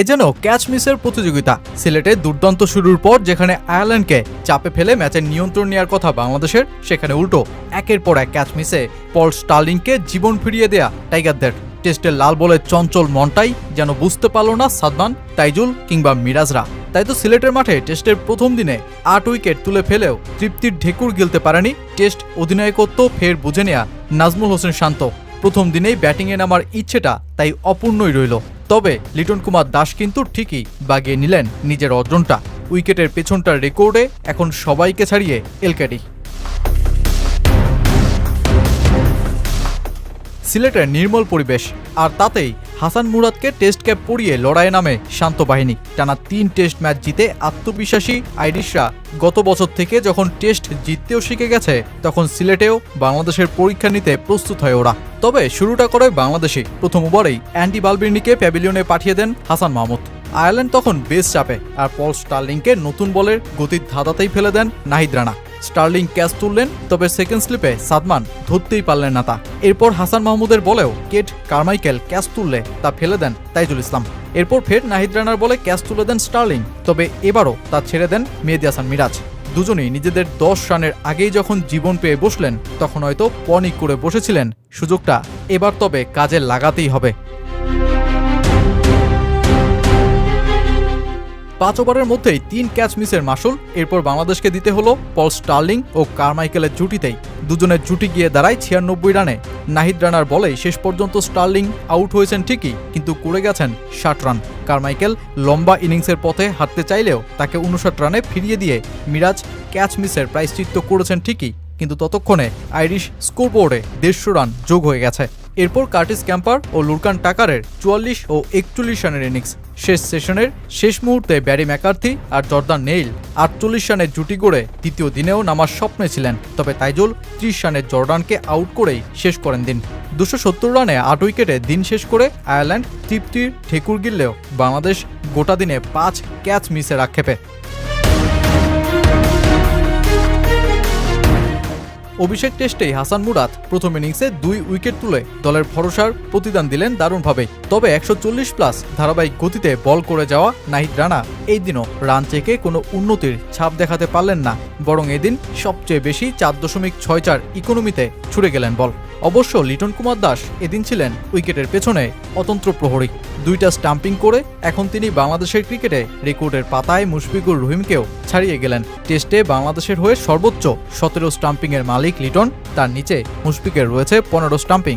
এ যেন ক্যাচ মিসের প্রতিযোগিতা। সিলেটে দুর্দান্ত শুরুর পর যেখানে আয়ারল্যান্ডকে চাপে ফেলে ম্যাচের নিয়ন্ত্রণ নেওয়ার কথা বাংলাদেশের, সেখানে উল্টো, একের পর এক ক্যাচ মিসে পল স্টার্লিংকে জীবন ফিরিয়ে দেয়া টাইগারদের। টেস্টের লাল বলের চঞ্চল মনটাই যেন বুঝতে পারল না সাদমান তাইজুল কিংবা মিরাজরা। তাই তো সিলেটের মাঠে টেস্টের প্রথম দিনে আট উইকেট তুলে ফেলেও তৃপ্তির ঢেকুর গিলতে পারেনি টেস্ট অধিনায়কত্ব ফের বুঝে নেয়া নাজমুল হোসেন শান্ত। প্রথম দিনেই ব্যাটিংয়ে নামার ইচ্ছেটা তাই অপূর্ণই রইল। তবে লিটন কুমার দাস কিন্তু ঠিকই বাগিয়ে নিলেন নিজের অর্জনটা। উইকেটের পেছনটার রেকর্ডে এখন সবাইকে ছাড়িয়ে এলকেডি। সিলেটের নির্মল পরিবেশ, আর তাতেই হাসান মুরাদকে টেস্ট ক্যাপ পরিয়ে লড়াইয়ে নামে শান্ত বাহিনী। টানা তিন টেস্ট ম্যাচ জিতে আত্মবিশ্বাসী আইরিশরা গত বছর থেকে যখন টেস্ট জিততেও শিখে গেছে, তখন সিলেটেও বাংলাদেশের পরীক্ষা নিতে প্রস্তুত হয় ওরা। তবে শুরুটা করে বাংলাদেশে প্রথম ওভারেই অ্যান্টি বালবির্নিকে প্যাভিলিয়নে পাঠিয়ে দেন হাসান মাহমুদ। আয়ারল্যান্ড তখন বেশ চাপে, আর পল স্টার্লিংকে নতুন বলের গতির ধাঁধাতেই ফেলে দেন নাহিদ রানা। স্টার্লিং ক্যাচ তুললেন, তবে সেকেন্ড স্লিপে সাদমান ধরতেই পারলেন না তা। এরপর হাসান মাহমুদের বলেও কেট কারমাইকেল ক্যাচ তুললে তা ফেলে দেন তাইজুল ইসলাম। এরপর ফের নাহিদ রানার বলে ক্যাচ তুলে দেন স্টার্লিং, তবে এবারও তা ছেড়ে দেন মেহেদি হাসান মিরাজ। দুজনেই নিজেদের দশ রানের আগেই যখন জীবন পেয়ে বসলেন, তখন হয়তো পনিক করে বসেছিলেন, সুযোগটা এবার তবে কাজে লাগাতেই হবে। পাঁচ ওভারের মধ্যেই তিন ক্যাচ মিসের মাসুল। এরপর বাংলাদেশকে দিতে হলো পল স্টার্লিং ও কারমাইকেলের জুটিতেই। দুজনের জুটি গিয়ে দাঁড়ায় ছিয়ানব্বই রানে। নাহিদ রানার বলেই শেষ পর্যন্ত স্টার্লিং আউট হয়েছেন ঠিকই, কিন্তু করে গেছেন ষাট রান। কারমাইকেল লম্বা ইনিংসের পথে হাঁটতে চাইলেও তাকে উনষাট রানে ফিরিয়ে দিয়ে মিরাজ ক্যাচ মিসের প্রায়শ্চিত্ত করেছেন ঠিকই, কিন্তু ততক্ষণে আইরিশ স্কোরবোর্ডে দেড়শো রান যোগ হয়ে গেছে। এরপর কার্টিস ক্যাম্পার ও লুরকান টাকারের চুয়াল্লিশ ও একচল্লিশ রানের ইনিংস। শেষ সেশনের শেষ মুহূর্তে ব্যারি ম্যাকার্থি আর জর্দান নেইল আটচল্লিশ রানের জুটি গড়ে দ্বিতীয় দিনেও নামার স্বপ্নে ছিলেন, তবে তাইজুল ত্রিশ রানের জর্ডানকে আউট করেই শেষ করেন দিন। দুশো সত্তর রানে আট উইকেটে দিন শেষ করে আয়ারল্যান্ড তৃপ্তির ঠেকুর গিললেও বাংলাদেশ গোটা দিনে পাঁচ ক্যাচ মিসের আক্ষেপে। অভিষেক টেস্টেই হাসান মুরাদ প্রথম ইনিংসে দুই উইকেট তুলে দলের ভরসার প্রতিদান দিলেন দারুণভাবে। তবে একশো চল্লিশ প্লাস ধারাবাহিক গতিতে বল করে যাওয়া নাহিদ রানা এই দিনও রান চেকে কোনো উন্নতির ছাপ দেখাতে পারলেন না, বরং এদিন সবচেয়ে বেশি চার দশমিক ছয় চার ইকোনমিতে ছুড়ে গেলেন বল। অবশ্য লিটন কুমার দাস এদিন ছিলেন উইকেটের পেছনে অতন্ত্র প্রহরী। দুইটা স্টাম্পিং করে এখন তিনি বাংলাদেশের ক্রিকেটে রেকর্ডের পাতায় মুশফিকুর রহিমকেও ছাড়িয়ে গেলেন। টেস্টে বাংলাদেশের হয়ে সর্বোচ্চ সতেরো স্টাম্পিংয়ের মালিক লিটন, তার নিচে মুশফিকের রয়েছে পনেরো স্টাম্পিং।